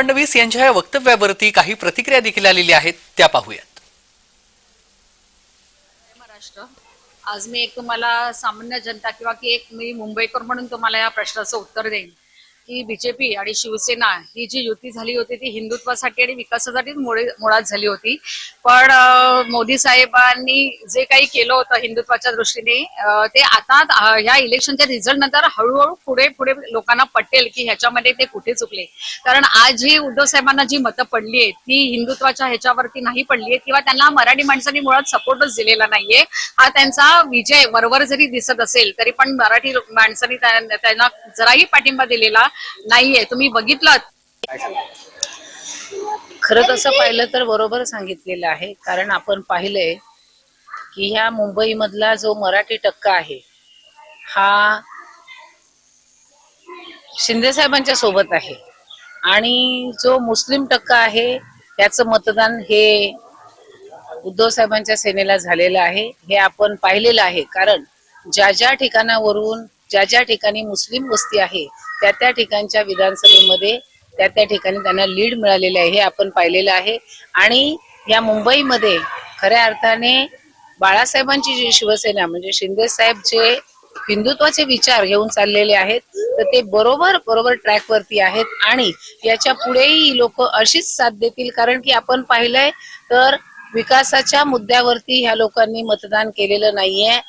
फडणवीस यांच्या या वक्तव्यावरती काही प्रतिक्रिया देखील आलेल्या आहेत त्या पाहूयात. महाराष्ट्र आज मी एक तुम्हाला सामान्य जनता किंवा की एक मी मुंबईकर म्हणून तुम्हाला या प्रश्नाचं उत्तर देईन. की बीजेपी आणि शिवसेना ही जी युती झाली होती ती हिंदुत्वासाठी आणि विकासासाठी मुळात झाली होती. पण मोदी साहेबांनी जे काही केलं होतं हिंदुत्वाच्या दृष्टीने ते आता ह्या इलेक्शनच्या रिझल्ट नंतर हळूहळू पुढे पुढे लोकांना पटेल की ह्याच्यामध्ये ते कुठे चुकले. कारण आज जी उद्धव साहेबांना जी मतं पडली आहेत ती हिंदुत्वाच्या ह्याच्यावरती नाही पडली आहेत किंवा त्यांना मराठी माणसांनी मुळात सपोर्टच दिलेला नाहीये. हा त्यांचा विजय वरवर जरी दिसत असेल तरी पण मराठी माणसांनी त्यांना जराही पाठिंबा दिलेला नाहीये. तुम्ही बघितलं खरं तसं पाहिलं तर बरोबर सांगितलेलं आहे. कारण आपण पाहिलंय की ह्या मुंबईमधला जो मराठी टक्का आहे हा शिंदे साहेबांच्या सोबत आहे. आणि जो मुस्लिम टक्का आहे त्याचं मतदान हे उद्धव साहेबांच्या सेनेला झालेलं आहे. हे आपण पाहिलेलं आहे. कारण ज्या ज्या ठिकाणावरून ज्या ज्या ठिकाणी मुस्लिम वस्ती आहे त्या त्या ठिकाणच्या विधानसभेमध्ये त्या त्या ठिकाणी त्यांना लीड मिळालेले आहे हे आपण पाहिलेलं आहे. आणि या मुंबईमध्ये खऱ्या अर्थाने बाळासाहेबांची जी शिवसेना म्हणजे शिंदे साहेब जे हिंदुत्वाचे विचार घेऊन चाललेले आहेत तर ते बरोबर बरोबर ट्रॅक वरती आहेत आणि याच्या पुढेही लोक अशीच साथ देतील. कारण की आपण पाहिलंय तर विकासाच्या मुद्द्यावरती ह्या लोकांनी मतदान केलेलं नाहीये.